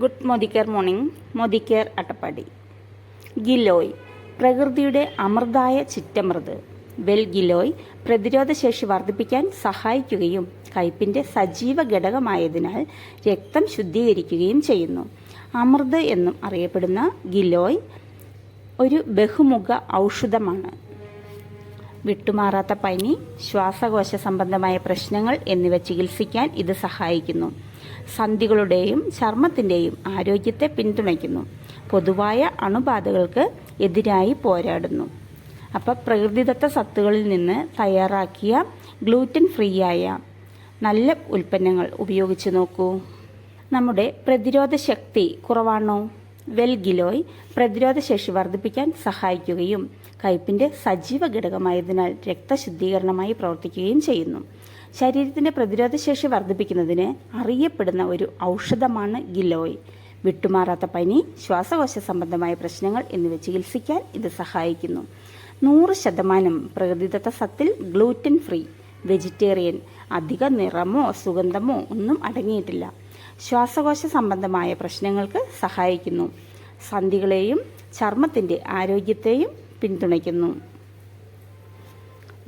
Good Modicare morning. മോദിക്കർ അട്ടപ്പാടി. ഗിലോയ് പ്രകൃതിയുടെ അമൃതായ ചിറ്റമൃത്. വെൽ ഗിലോയ് പ്രതിരോധശേഷി വർദ്ധിപ്പിക്കാൻ സഹായിക്കുകയും കയ്പിന്റെ സജീവ ഘടകമായതിനാൽ രക്തം ശുദ്ധീകരിക്കുകയും ചെയ്യുന്നു. അമൃത് എന്നും അറിയപ്പെടുന്ന ഗിലോയ് ഒരു ബഹുമുഖ ഔഷധമാണ്. വിട്ടുമാറാത്ത പനി ശ്വാസകോശ സംബന്ധമായ പ്രശ്നങ്ങൾ എന്നിവ ചികിത്സിക്കാൻ ഇത് സഹായിക്കുന്നു. സന്ധികളുടെയും ചർമ്മത്തിന്റെയും ആരോഗ്യത്തെ പിന്തുണയ്ക്കുന്നു. പൊതുവായ അണുബാധകൾക്ക് എതിരായി പോരാടുന്നു. അപ്പോൾ പ്രകൃതിദത്ത സത്തുകളിൽ നിന്ന് തയ്യാറാക്കിയ ഗ്ലൂറ്റൻ ഫ്രീ ആയ നല്ല ഉൽപ്പന്നങ്ങൾ ഉപയോഗിച്ച് നോക്കൂ. നമ്മുടെ പ്രതിരോധ ശക്തി കുറവാണോ? വെൽ ഗിലോയ് പ്രതിരോധശേഷി വർദ്ധിപ്പിക്കാൻ സഹായിക്കുകയും കയ്പിന്റെ സജീവ ഘടകമായതിനാൽ രക്തശുദ്ധീകരണമായി പ്രവർത്തിക്കുകയും ചെയ്യുന്നു. ശരീരത്തിന്റെ പ്രതിരോധശേഷി വർദ്ധിപ്പിക്കുന്നതിന് അറിയപ്പെടുന്ന ഒരു ഔഷധമാണ് ഗിലോയ്. വിട്ടുമാറാത്ത പനി ശ്വാസകോശ സംബന്ധമായ പ്രശ്നങ്ങൾ എന്നിവ ചികിത്സിക്കാൻ ഇത് സഹായിക്കുന്നു. നൂറ് ശതമാനം പ്രകൃതിദത്ത സത്തിൽ ഗ്ലൂറ്റൻ ഫ്രീ വെജിറ്റേറിയൻ അധിക നിറമോ സുഗന്ധമോ ഒന്നും അടങ്ങിയിട്ടില്ല. ശ്വാസകോശ സംബന്ധമായ പ്രശ്നങ്ങൾക്ക് സഹായിക്കുന്നു. സന്ധികളെയും ചർമ്മത്തിന്റെ ആരോഗ്യത്തെയും പിന്തുണയ്ക്കുന്നു.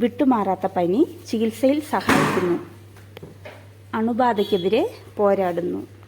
വിട്ടുമാറാത്ത പനി ചികിത്സയിൽ സഹായിക്കുന്നു. അണുബാധയ്ക്കെതിരെ പോരാടുന്നു.